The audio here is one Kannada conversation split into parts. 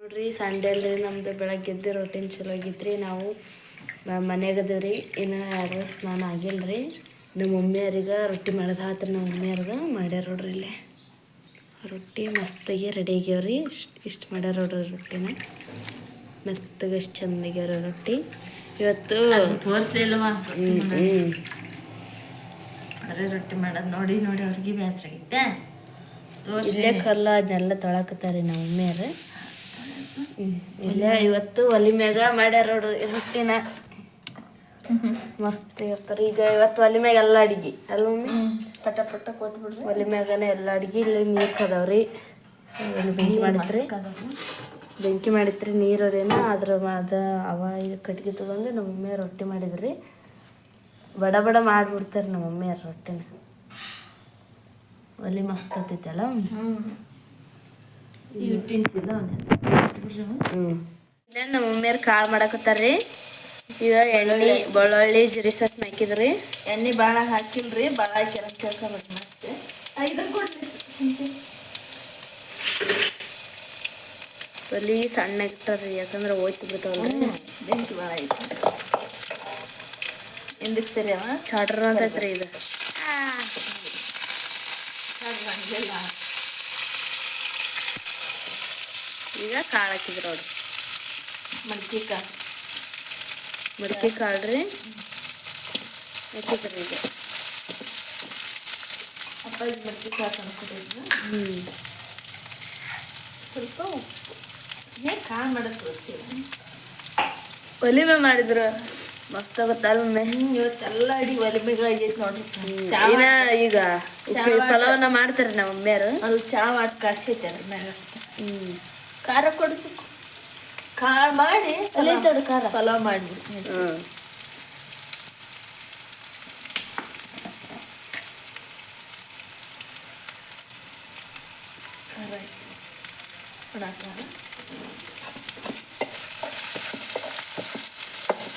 ನೋಡ್ರಿ ಸಂಡೇ ಅಲ್ರಿ ನಮ್ದು ಬೆಳಗ್ಗೆ ಎದ್ದು ರೊಟ್ಟಿನ ಚಲೋ ಆಗಿತ್ರಿ. ನಾವು ಮನೆಗದವ್ರಿ ಇನ್ನು ಯಾರು ಸ್ನಾನ ಆಗಿಲ್ರಿ. ನಮ್ಮ ಮಮ್ಮಿಯವ್ರಿಗೆ ರೊಟ್ಟಿ ಮಾಡೋದು ಆತ್ರಿ ನಮ್ಮ ಮಮ್ಮಿಯವ್ರಿಗೆ. ಮಾಡ್ಯಾರ ನೋಡ್ರಿ ಇಲ್ಲಿ. ರೊಟ್ಟಿ ಮಸ್ತಾಗಿ ರೆಡಿ ಆಗ್ಯಾವ್ರಿ. ಇಷ್ಟು ಇಷ್ಟು ಮಾಡ್ಯಾರ ನೋಡ್ರಿ ರೊಟ್ಟಿನ. ಮೆತ್ತಗೆ ಎಷ್ಟು ಚಂದ ಆಗ್ಯಾವ್ರಿ ರೊಟ್ಟಿ. ಇವತ್ತು ತೋರಿಸ್ಲಿಲ್ಲವಾ ಹ್ಮ್. ರೊಟ್ಟಿ ಮಾಡೋದು ನೋಡಿ ನೋಡಿ ಅವ್ರಿಗೆ ಬೇಸರ ಆಗೈತೆ ಇಲ್ಲೇ ಕಲ್ಲ ಅದನ್ನೆಲ್ಲ ತೊಳಕತ್ತಾರೆ ನಮ್ಮ ಮಮ್ಮಿಯರು. ಇಲ್ಲೇ ಇವತ್ತು ಒಲಿ ಮ್ಯಾಗ ಮಾಡ್ಯಾರ ನೋಡ್ರಿ ರೊಟ್ಟಿನ. ಮಸ್ತ್ ಇರ್ತಾರೆ. ಈಗ ಇವತ್ತು ಒಲಿ ಮ್ಯಾಗ ಎಲ್ಲ ಅಡಿಗೆ. ಅಲ್ಲ ಮಮ್ಮಿ? ಪಟ ಪಟ ಕೊಟ್ಬಿಡ್ರಿ. ಒಲಿ ಮ್ಯಾಗನೆ ಎಲ್ಲ ಅಡಿಗೆ ಇಲ್ಲಿ ನೀರು ಕದಾವ್ರಿ. ಬೆಂಕಿ ಮಾಡಿದ್ರಿ ಬೆಂಕಿ ಮಾಡಿತ್ರಿ ನೀರೇನ ಅದ್ರ ಅದ ಅವ ಇದು ಕಟ್ಗೆ ತಗೊಂಡು ನಮ್ಮ ಮಮ್ಮಿ ರೊಟ್ಟಿ ಮಾಡಿದ್ರಿ. ಬಡ ಬಡ ಮಾಡಿಬಿಡ್ತಾರೆ ನಮ್ಮ ಮಮ್ಮಿಯವ್ರ ರೊಟ್ಟಿನ. ಒಲಿ ಮಸ್ತ್ ಹತ್ತೈತಲ್ಲ ಹ್ಞೂ ಇವು ತಿಂತಿಲ್ಲ ಹ್ಞೂ ಇಲ್ಲೇ ನಮ್ಮ ಮಮ್ಮಿಯವ್ರು ಕಾಳು ಮಾಡಕತ್ತಾರ್ರಿ. ಈಗ ಎಣ್ಣೆ ಬೆಳ್ಳುಳ್ಳಿ ಜೀರಿ ಸಸ್ ಹಾಕಿದ್ರಿ. ಎಣ್ಣೆ ಭಾಳ ಹಾಕಿಲ್ರಿ ಭಾಳ ಕೆರೆ ಕೇಳ್ಕೊಬೇಕು ಮತ್ತೆ ಒಲಿ ಸಣ್ಣ ಇಟ್ಟಾರ್ರಿ ಯಾಕಂದ್ರೆ ಹೋಯ್ತು ಬಿಡ್ತಾವಲ್ಲ ಬೆಂಕಿ ಭಾಳ ಐತಿ. ಹಿಂದಕ್ ಸರಿ ಅವ? ಚಾಟ್ರ ಅಂತೈತ್ರಿ ಇದು ಹಂಗೆಲ್ಲ ಈಗ ಕಾಳು ಹಾಕಿದ್ರು ಅವ್ರು ಮಡ್ಕಿ ಕಾಳು ಮಡಿಕೆ ಕಾಳು ರೀ. ಹಾಕಿದ್ರಿ ಈಗ. ಅಪ್ಪ ಇದು ಮಡ್ಕಿ ಕಾಳು ತಂದ್ಕೊಟ್ಟಿದ್ರು. ಹ್ಞೂ ಸ್ವಲ್ಪ ಉಪ್ಪು. ಹೇಗೆ ಕಾಳು ಮಾಡೋದು ತೋರಿಸಿ ಒಲಿ ಮ್ಯಾಗ ಮಾಡಿದ್ರು. ಮಸ್ತ್ ಆಗುತ್ತಲ್ಲ ಇವತ್ತೆಲ್ಲ ಅಡಿ ಒಲೆ ಬೇಗ ಆಗೈತೆ ನೋಡ್ರಿ ಈಗ ಪಲಾವನ್ನ ಮಾಡ್ತಾರೆ ನಮ್ಮ ಮಮ್ಮಿಯರು ಅಲ್ಲಿ ಚಾ ಮಾಡಿ ಕಾಸೈತೆ ಅದ್ರ ಮ್ಯಾಗ ಹ್ಞೂ ಖಾರ ಕೊಡ್ಬೇಕು ಖಾರ ಮಾಡಿ ಖಾರ. ಪಲಾವ್ ಮಾಡಿಬಿಡ್ತೀನಿ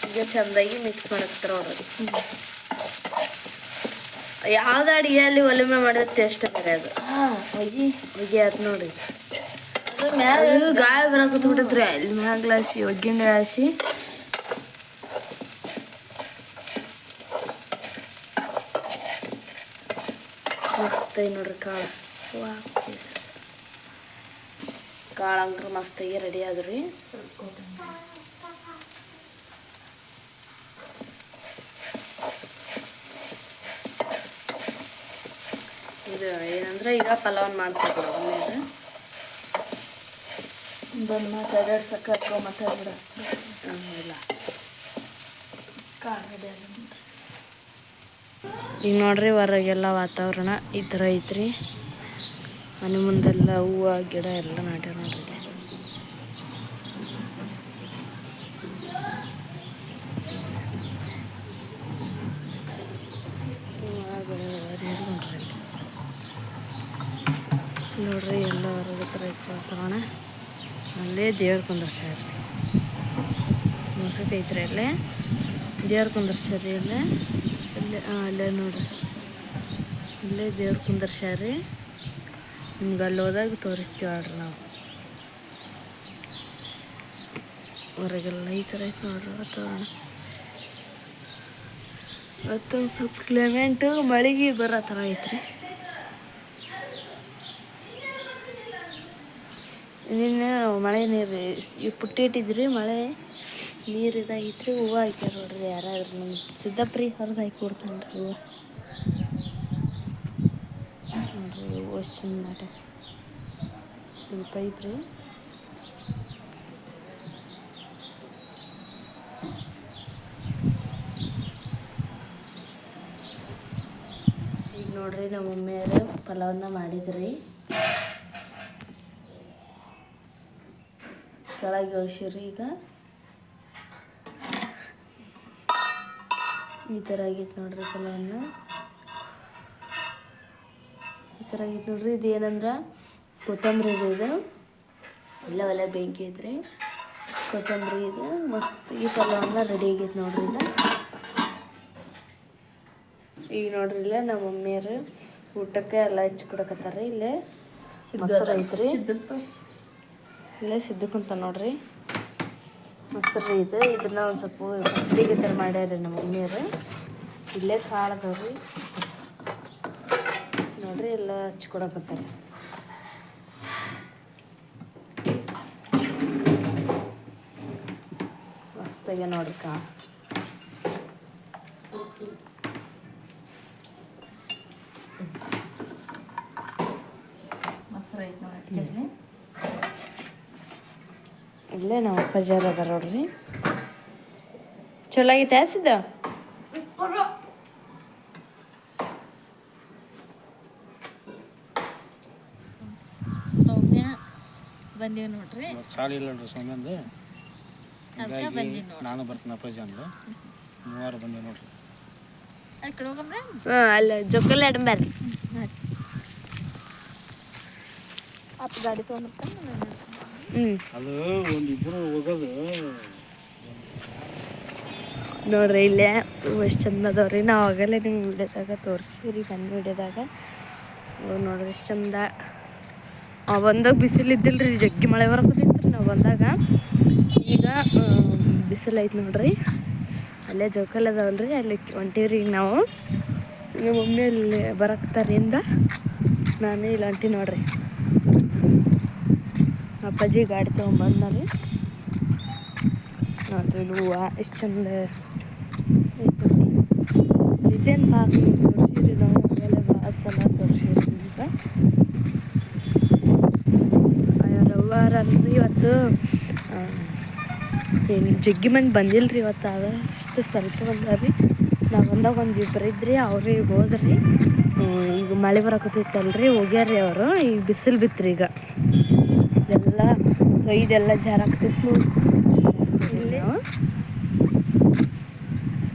ಈಗ ಚಂದಾಗಿ ಮಿಕ್ಸ್ ಮಾಡಕ್ತಾರ ಅವರು. ಯಾವ್ದು ಅಡುಗೆಯಲ್ಲಿ ಒಲಿಮೆ ಮಾಡಿದ ಟೇಸ್ಟ್ ಬೇರೆ ಅದು. ಹಾಂ ಹೋಗಿ ಹೊಗೆ ಆಯ್ತು ನೋಡಿ. ಅದು ಗಾಳಿ ಬರಕತ್ ಬಿಟ್ಟತ್ರಿ ಅಲ್ಲಿ ಮ್ಯಾಗ್ಲ ಹಸಿ ಒಗ್ಗಿಂಡೆ ಹಾಸಿ. ಮಸ್ತ್ ಐ ನೋಡ್ರಿ ಕಾಳು. ಕಾಳು ಅಂದ್ರೆ ಮಸ್ತಾಗಿ ರೆಡಿ ಆದ್ರಿ. ಇದು ಏನಂದ್ರೆ ಈಗ ಪಲಾವ್ ಮಾಡ್ತಾರೆ ಒಮ್ಮೆಗೆ ಬಂದು ಮಾತಾಡೋದು ಸಕ್ಕ ಮಾತಾಡ್ಬಿಡ ರೆಡಿ ಆಗ ಈಗ ನೋಡ್ರಿ ಹೊರಗೆಲ್ಲ ವಾತಾವರಣ ಈ ಥರ ಐತ್ರಿ. ಮನೆ ಮುಂದೆಲ್ಲ ಹೂವು, ಗಿಡ ಎಲ್ಲ ನಾಟ್ಯಾರ ನೋಡ್ರಿ. ನೋಡ್ರಿ ಎಲ್ಲ ಹೊರಗೆ ಥರ ಐತೆ ವಾತಾವರಣ. ಅಲ್ಲೇ ದೇವ್ರ ಕುಂದರ್ಸ್ಯಾರ ಮಸೂತಿ ಐತ್ರಿ ಅಲ್ಲೇ. ದೇವ್ರ ಕುಂದರ್ಸ್ಯಾರಿ ಅಲ್ಲೇ. ಅಲ್ಲೇ ಅಲ್ಲೇ ನೋಡ್ರಿ. ಅಲ್ಲೇ ದೇವ್ರ ಕುಂದರ್ಸ್ಯಾರಿ ನಿಮ್ಗೆ ಅಲ್ಲಿ ಹೋದಾಗ ತೋರಿಸ್ತೀವಿ ಆಡ್ರಿ ನಾವು. ಹೊರಗೆಲ್ಲ ಈ ಥರ ಐತೆ ನೋಡ್ರಿ ವಾತಾವರಣ. ಮತ್ತೊಂದು ಸ್ವಲ್ಪ ಕ್ಲೈಮೇಟು ಮಳಿಗೆ ಬರೋ ಥರ ಐತ್ರಿ. ನಿನ್ನೆ ಮಳೆ ನೀರು ಈ ಪುಟ್ಟಿಟ್ಟಿದ್ರಿ ಮಳೆ, ನೀರು ಇದಾಗಿತ್ರಿ, ಹೂವು ಹಾಕ್ಯಾರ ನೋಡ್ರಿ ಯಾರಾದ್ರೂ ನಮ್ಮ ಸಿದ್ದಪ್ರಿ ಹೊರದು ಹಾಕಿ ಕೊಡ್ತಾನೆ ರೀ ಹೂವು. ನೋಡ್ರಿ ಹೂವು ಎಷ್ಟು ಚಂದ ಮಾಟ ಇದು ಪೈಪ್ ರೀ. ಈಗ ನೋಡ್ರಿ ನಮ್ಮ ಮಮ್ಮಿಯವರು ಪಲಾವನ್ನ ಮಾಡಿದ್ರಿ. ಕೆಳಗೆ ಇಳಿಸಿರಿ ಈಗ. ಈ ಥರ ಆಗೈತೆ ನೋಡ್ರಿ ಕೆಲವನ್ನು ಈ ಥರ ಆಗೈತೆ ನೋಡ್ರಿ. ಇದು ಏನಂದ್ರೆ ಕೊತ್ತಂಬರಿ ಇದು ಇದು. ಎಲ್ಲ ಒಲೆ ಬೆಂಕಿ ಐತ್ರಿ. ಕೊತ್ತಂಬರಿ ಇದು. ಮಸ್ತ್ ಈ ಪಲಾವನ್ನ ರೆಡಿ ಆಗೈತೆ ನೋಡ್ರಿ ಇದು. ಈಗ ನೋಡ್ರಿ ಇಲ್ಲ ನಮ್ಮ ಮಮ್ಮಿಯರು ಊಟಕ್ಕೆ ಎಲ್ಲ ಹಚ್ಚಿ ಕೊಡಕತ್ತಾರ ಇಲ್ಲೇ. ಮೊಸರು ಐತ್ರಿ ಇಲ್ಲೇ ಸಿದ್ದಕ್ಕಂತ ನೋಡ್ರಿ. ಮೊಸರು ಇದು. ಇದನ್ನ ಒಂದು ಸ್ವಲ್ಪ ಹಸಿಡಿಗೆ ಥರ ಮಾಡ್ಯಾರ ನಮ್ಮ ಮಮ್ಮಿಯರು ಇಲ್ಲೇ ಕಾಳು ಅದಾವ್ರಿ. ನೋಡ್ರಿ ಎಲ್ಲ ಹಚ್ಕೊಡಕತ್ತಾರೆ ಮಸ್ತಾಗೆ ನೋಡ್ರಿ ಕಾಳು ಮೊಸರು ಐತೆ ನೋಡಿ ಅಕ್ಕಿಯಲ್ಲಿ ಇಲ್ಲೇ ನಾವು ಅಪ್ಪಾಜಾರ ಅದ ನೋಡ್ರಿ. ಚಲೋ ಆಗೈತೆ ಹಸಿದ ಸೌಮ್ಯ ಬಂದೀವಿ ನೋಡ್ರಿ. ಸಾಲ ಇಲ್ಲ ನೋಡ್ರಿ ಸೌಮ್ಯಂದು ಹೀಗಾಗಿ ನಾನು ಬರ್ತೀನಿ ಅಪ್ಪಾಜಿ ಅಂದ್ರೆ ಮೂವರು ಬಂದೇವ್ ನೋಡ್ರಿ. ಅಲ್ಲ ಜೊಕ್ಕಲ್ಲಿ ಅಡಂಬರ್ರಿ ಅಪ್ಪ ಗಾಡಿ ತೊಗೊಂಡಿರ್ತಾನೆ ಹ್ಞೂ ಅದು ಒಂದಿಬ್ಬರು ಹೋಗೋದು. ನೋಡ್ರಿ, ಇಲ್ಲೇ ಎಷ್ಟು ಚಂದ ಅದಾವ್ರಿ ನಾವು ಆಗಲೇ ನಿಮ್ಗೆ ವಿಡಿಯೋದಾಗ ತೋರಿಸಿರಿ ಬಂದು ವಿಡಿಯೋದಾಗ. ಅವು ನೋಡ್ರಿ ಎಷ್ಟು ಚಂದ. ಆ ಬಂದಾಗ ಬಿಸಿಲು ಇದ್ದಿಲ್ಲರಿ ಜಗ್ಗಿ ಮಳೆ ಬರಕತ್ತಿತ್ತು ನಾವು ಬಂದಾಗ. ಈಗ ಬಿಸಿಲು ಐತೆ ನೋಡ್ರಿ. ಅಲ್ಲೇ ಜೋಕಾಲಿ ಅದಾವಲ್ರಿ ಅಲ್ಲಿ ಹೊಂಟೀವ್ರಿ ಈಗ ನಾವು. ಈಗ ಮಮ್ಮಿ ಅಲ್ಲಿ ಬರಕ್ತಾರಿಂದ ನಾನು ಇಲ್ಲಿ ಹೊಂಟಿ ನೋಡ್ರಿ. ಅಪ್ಪಾಜಿ ಗಾಡಿ ತೊಗೊಂಬಂದ್ರಿ ಅದು ಹೂವು ಎಷ್ಟು ಚಂದ ಇದೇನು ಬಾಗಿ ತೋರಿಸಿರಿ ನಾವು ಆಮೇಲೆ ಭಾಳ ಸಲ ತೋರಿಸಿರಿ ಅಂತ ರವಿವಾರ ಅಲ್ರಿ ಇವತ್ತು ಏನು ಜಗ್ಗಿ ಮಂದಿ ರೀ ಇವತ್ತು, ಆಗ ಇಷ್ಟು ಸ್ವಲ್ಪ ಬಂದಾರಿ ನಾವು ಬಂದಾಗ ಒಂದು ಇಬ್ಬರು ಇದ್ರಿ ಅವ್ರಿಗೆ ಹೋದ್ರಿ. ಈಗ ಮಳೆ ಬರಕತ್ತೈತಲ್ರಿ, ಹೋಗ್ಯಾರ್ರಿ ಅವರು. ಈಗ ಬಿಸಿಲು ಬಿತ್ರಿ ಈಗ. ಎಲ್ಲ ತೊಯ್ದೆಲ್ಲ ಜಾರಾಗ್ತಿತ್ತು. ಇಲ್ಲಿ.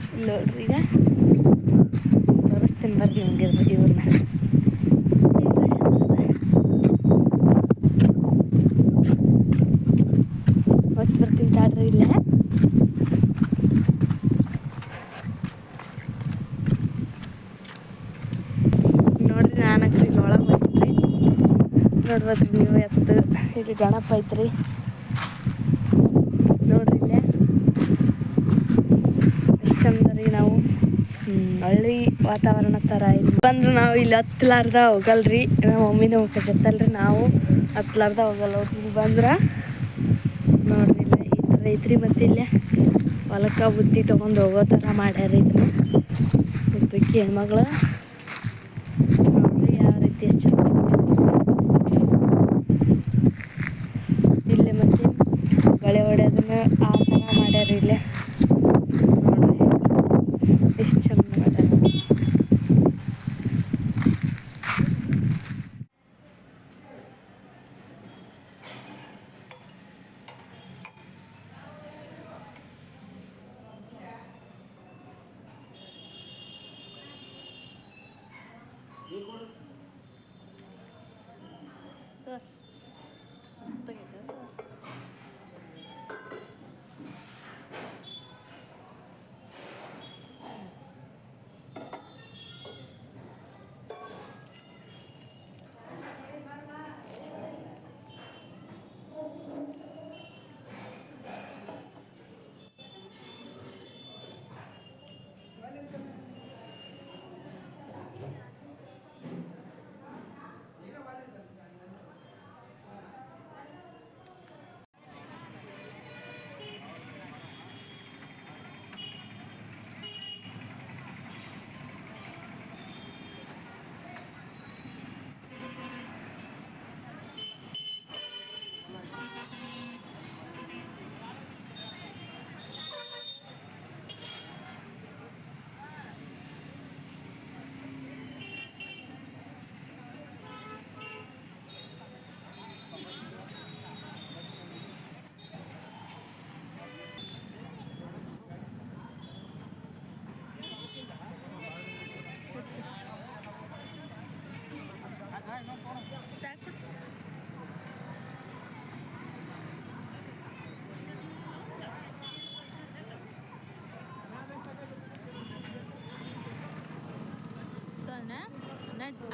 ಇಲ್ಲಿ ನೋಡ್ರಿ ಈಗ. ತೋರಿಸ್ತೀನಿ ಬರ್ರಿ ನಿಮ್ಗೆ ಇವ್ರನ್ನ ಹೊತ್ತು ಬರ್ತೀನಿ ತಾಡ್ರಿ ಇಲ್ಲೇ ನೋಡ್ರಿ ನಾನು ಅಕ್ರಿ ಇಲ್ಲಿ ಒಳಗೆ ಬಂದಿದ್ರಿ ನೋಡ್ಬೋದ್ರಿ ನೀವು ಎತ್ತು. ಇಲ್ಲಿ ಗಣಪ ಐತ್ರಿ. ನೋಡ್ರಿ ಇಲ್ಲೇ. ಎಷ್ಟು ಚಂದ ರೀ ನಾವು ಹಳ್ಳಿ ವಾತಾವರಣ ಥರ ಇಲ್ಲಿ. ಬಂದ್ರೆ ನಾವು ಇಲ್ಲಿ ಹತ್ತಲಾರ್ದ ಹೋಗಲ್ರಿ. ನಮ್ಮ ಮಮ್ಮಿನ ಹೋಗತ್ತಲ್ರಿ ನಾವು. ಹತ್ತಲಾರ್ದ ಹೋಗಲ್ಲ. ಇಲ್ಲಿ ಬಂದ್ರೆ ನೋಡ್ರಿ ಇಲ್ಲ ಈ ಥರ ಐತ್ರಿ ಮತ್ತೆ ಇಲ್ಲೇ. ಹೊಲಕ್ಕ ಬುತ್ತಿ ತೊಗೊಂಡು ಹೋಗೋ ಥರ ಮಾಡ್ಯಾರ ಇದನ್ನ ಒಬ್ಬಾಕಿ ಹೆಣ್ಮಗಳು ನೋಡ್ರಿ ಯಾವ ರೀತಿ ಎಷ್ಟು ಚಂದ ಇಲ್ಲೇ ಮತ್ತೆ ಗಳೆ ಹೊಡೆಯೋದನ್ನ ಆ ಥರ ಮಾಡ್ಯಾರ ಇಲ್ಲೇ ನೋಡ್ರಿ ಎಷ್ಟು ಚಂದ ಮಾಡ್ಯಾರ ಆ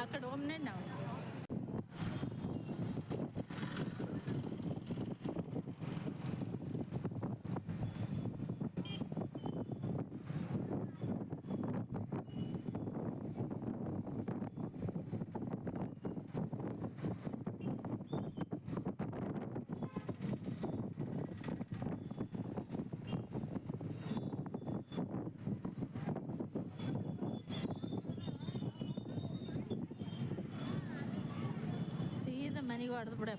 అక్కడ ఓం నేను 尼瓦尔布雷。